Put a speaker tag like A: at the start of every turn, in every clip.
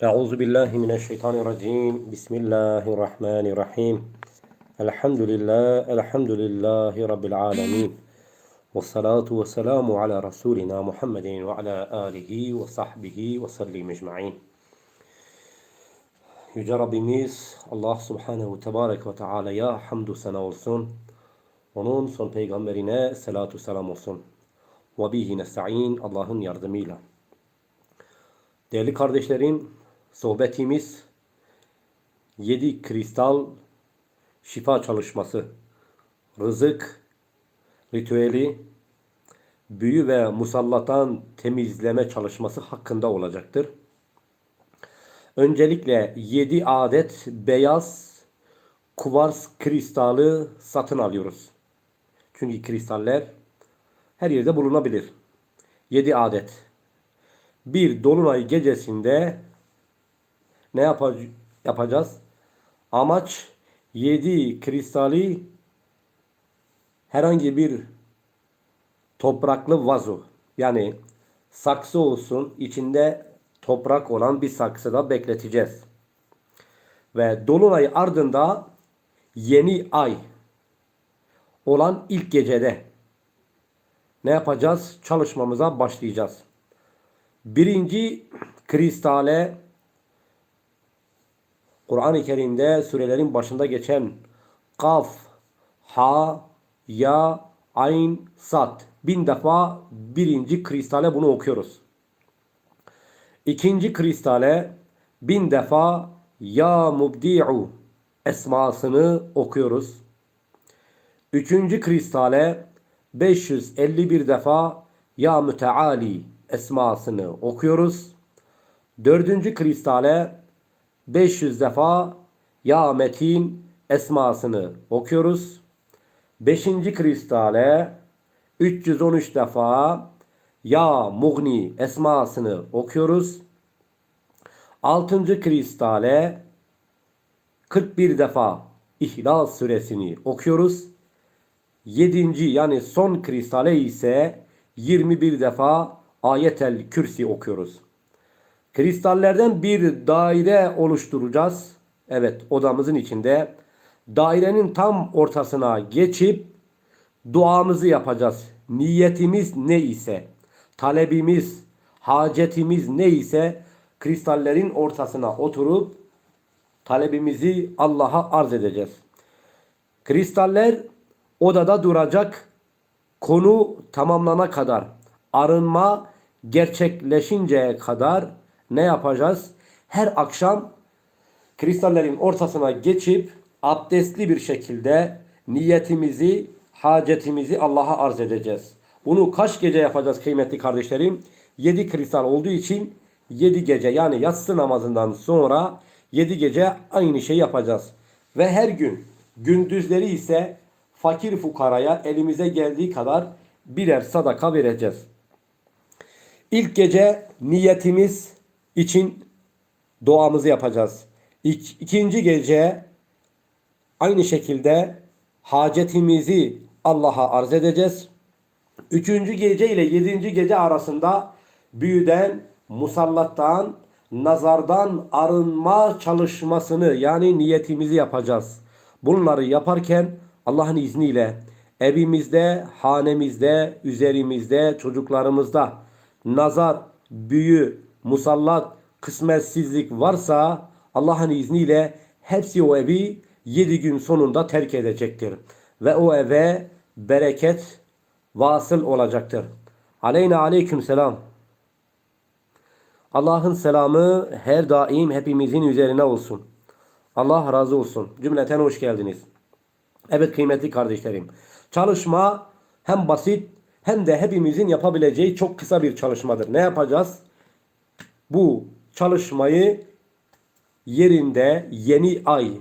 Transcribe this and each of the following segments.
A: Euzu billahi mineşşeytanirracim. Bismillahirrahmanirrahim. Elhamdülillah, elhamdülillahi rabbil alamin. Ve salatu ve selamu ala rasulina Muhammedin ve ala alihi ve sahbihi ve sellim ecmaîn. Yüce Rabbimiz Allah Subhanehu Tebarek ve Teala'ya hamdü sena olsun. Onun son peygamberine salatu selam olsun. Ve bihi nesta'in Allah'ın yardımıyla. Değerli kardeşlerim, sohbetimiz 7 kristal şifa çalışması, rızık ritüeli, büyü ve musallatan temizleme çalışması hakkında olacaktır. Öncelikle 7 adet beyaz kuvars kristali satın alıyoruz. Çünkü kristaller her yerde bulunabilir. 7 adet. Bir dolunay gecesinde ne yapac- yapacağız? Amaç 7 kristali herhangi bir topraklı vazo yani saksı olsun içinde toprak olan bir saksıda bekleteceğiz. Ve dolunay ardında yeni ay olan ilk gecede ne yapacağız? Çalışmamıza başlayacağız. Birinci kristale Kur'an-ı Kerim'de surelerin başında geçen Kaf, Ha, Ya, Ayn, Sat. Bin defa birinci kristale bunu okuyoruz. İkinci kristale bin defa Ya Mubdi'u esmasını okuyoruz. Üçüncü kristale 551 defa Ya Müteali esmasını okuyoruz. Dördüncü kristale 500 defa Ya Metin esmasını okuyoruz. Beşinci kristale 313 defa Ya Mugni esmasını okuyoruz. Altıncı kristale 41 defa İhlas suresini okuyoruz. Yedinci yani son kristale ise 21 defa Ayetel Kürsi okuyoruz. Kristallerden bir daire oluşturacağız. Evet odamızın içinde. Dairenin tam ortasına geçip duamızı yapacağız. Niyetimiz ne ise, talebimiz, hacetimiz ne ise kristallerin ortasına oturup talebimizi Allah'a arz edeceğiz. Kristaller odada duracak konu tamamlana kadar arınma gerçekleşinceye kadar ne yapacağız? Her akşam kristallerin ortasına geçip abdestli bir şekilde niyetimizi, hacetimizi Allah'a arz edeceğiz. Bunu kaç gece yapacağız kıymetli kardeşlerim? 7 kristal olduğu için 7 gece yani yatsı namazından sonra 7 gece aynı şeyi yapacağız. Ve her gün gündüzleri ise fakir fukaraya elimize geldiği kadar birer sadaka vereceğiz. İlk gece niyetimiz için duamızı yapacağız. İk, ikinci gece aynı şekilde hacetimizi Allah'a arz edeceğiz. Üçüncü gece ile yedinci gece arasında büyüden, musallattan, nazardan arınma çalışmasını yani niyetimizi yapacağız. Bunları yaparken Allah'ın izniyle evimizde, hanemizde, üzerimizde, çocuklarımızda nazar, büyü, musallat, kısmetsizlik varsa Allah'ın izniyle hepsi o evi yedi gün sonunda terk edecektir. Ve o eve bereket vasıl olacaktır. Aleyna aleyküm selam. Allah'ın selamı her daim hepimizin üzerine olsun. Allah razı olsun. Cümleten hoş geldiniz. Evet kıymetli kardeşlerim. Çalışma hem basit hem de hepimizin yapabileceği çok kısa bir çalışmadır. Ne yapacağız? Bu çalışmayı yerinde yeni ay.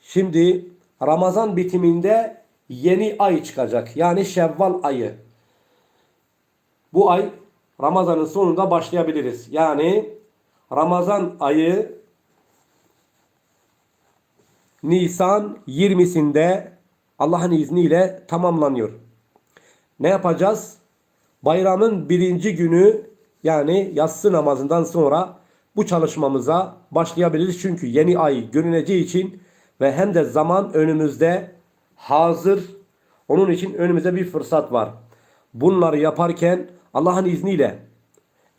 A: Şimdi Ramazan bitiminde yeni ay çıkacak. Yani Şevval ayı. Bu ay Ramazan'ın sonunda başlayabiliriz. Yani Ramazan ayı Nisan 20'sinde Allah'ın izniyle tamamlanıyor. Ne yapacağız? Bayramın birinci günü yani yatsı namazından sonra bu çalışmamıza başlayabiliriz. Çünkü yeni ay görüneceği için ve hem de zaman önümüzde hazır. Onun için önümüzde bir fırsat var. Bunları yaparken Allah'ın izniyle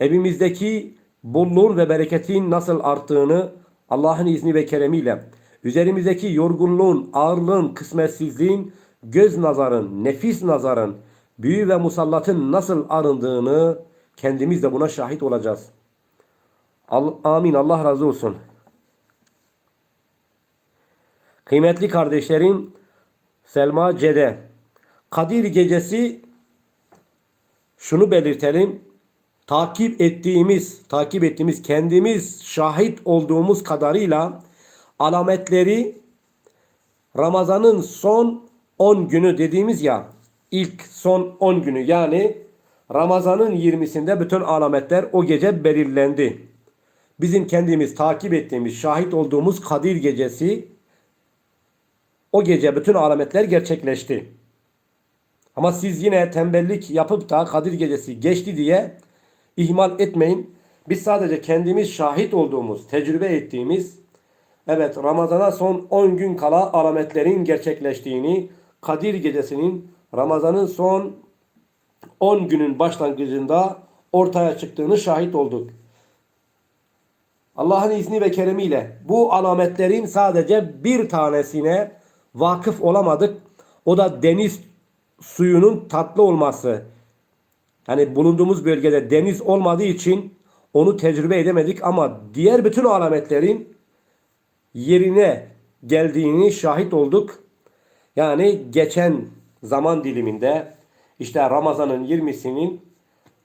A: evimizdeki bolluğun ve bereketin nasıl arttığını Allah'ın izni ve keremiyle üzerimizdeki yorgunluğun, ağırlığın, kısmetsizliğin, göz nazarın, nefis nazarın, büyü ve musallatın nasıl arındığını kendimiz de buna şahit olacağız. Al- Amin. Allah razı olsun. Kıymetli kardeşlerim Selma Cede Kadir gecesi şunu belirtelim. Takip ettiğimiz, takip ettiğimiz kendimiz şahit olduğumuz kadarıyla alametleri Ramazan'ın son 10 günü dediğimiz ya ilk son 10 günü yani Ramazan'ın 20'sinde bütün alametler o gece belirlendi. Bizim kendimiz takip ettiğimiz, şahit olduğumuz Kadir gecesi o gece bütün alametler gerçekleşti. Ama siz yine tembellik yapıp da Kadir gecesi geçti diye ihmal etmeyin. Biz sadece kendimiz şahit olduğumuz, tecrübe ettiğimiz evet Ramazana son 10 gün kala alametlerin gerçekleştiğini, Kadir gecesinin Ramazan'ın son 10 günün başlangıcında ortaya çıktığını şahit olduk. Allah'ın izni ve keremiyle bu alametlerin sadece bir tanesine vakıf olamadık. O da deniz suyunun tatlı olması. Yani bulunduğumuz bölgede deniz olmadığı için onu tecrübe edemedik ama diğer bütün alametlerin yerine geldiğini şahit olduk. Yani geçen zaman diliminde işte Ramazan'ın 20'sinin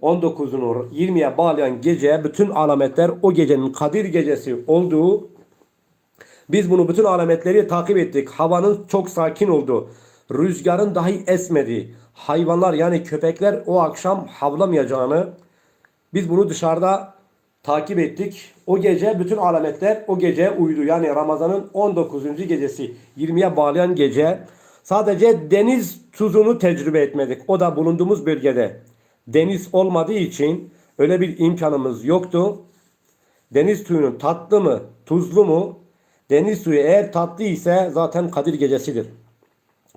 A: 19'unu 20'ye bağlayan gece bütün alametler o gecenin Kadir gecesi olduğu biz bunu bütün alametleri takip ettik. Havanın çok sakin olduğu, rüzgarın dahi esmediği, hayvanlar yani köpekler o akşam havlamayacağını biz bunu dışarıda takip ettik. O gece bütün alametler o gece uydu. Yani Ramazan'ın 19. gecesi 20'ye bağlayan gece sadece deniz tuzunu tecrübe etmedik. O da bulunduğumuz bölgede deniz olmadığı için öyle bir imkanımız yoktu. Deniz suyunun tatlı mı, tuzlu mu? Deniz suyu eğer tatlı ise zaten Kadir gecesidir.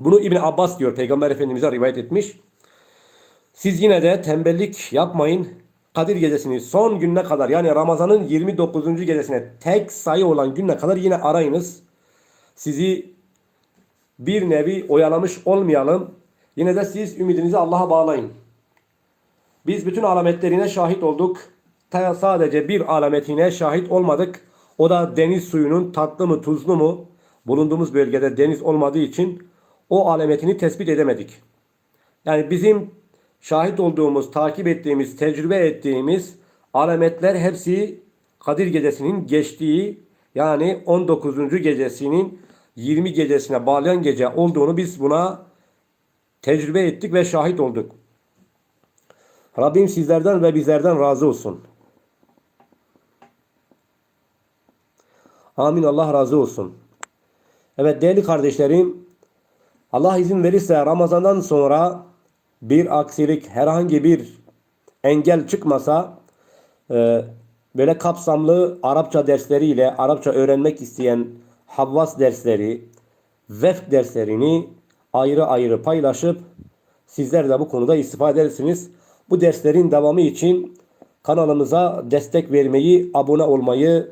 A: Bunu İbn Abbas diyor Peygamber Efendimiz'e rivayet etmiş. Siz yine de tembellik yapmayın. Kadir gecesini son gününe kadar yani Ramazan'ın 29. gecesine tek sayı olan gününe kadar yine arayınız. Sizi bir nevi oyalamış olmayalım. Yine de siz ümidinizi Allah'a bağlayın. Biz bütün alametlerine şahit olduk. Ta sadece bir alametine şahit olmadık. O da deniz suyunun tatlı mı tuzlu mu bulunduğumuz bölgede deniz olmadığı için o alametini tespit edemedik. Yani bizim şahit olduğumuz, takip ettiğimiz, tecrübe ettiğimiz alametler hepsi Kadir gecesinin geçtiği yani 19. gecesinin 20 gecesine bağlayan gece olduğunu biz buna tecrübe ettik ve şahit olduk. Rabbim sizlerden ve bizlerden razı olsun. Amin Allah razı olsun. Evet değerli kardeşlerim Allah izin verirse Ramazan'dan sonra bir aksilik herhangi bir engel çıkmasa e, böyle kapsamlı Arapça dersleriyle Arapça öğrenmek isteyen Havvas dersleri, Vefk derslerini ayrı ayrı paylaşıp sizler de bu konuda istifade edersiniz. Bu derslerin devamı için kanalımıza destek vermeyi, abone olmayı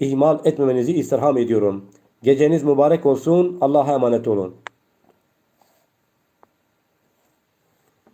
A: ihmal etmemenizi istirham ediyorum. Geceniz mübarek olsun. Allah'a emanet olun.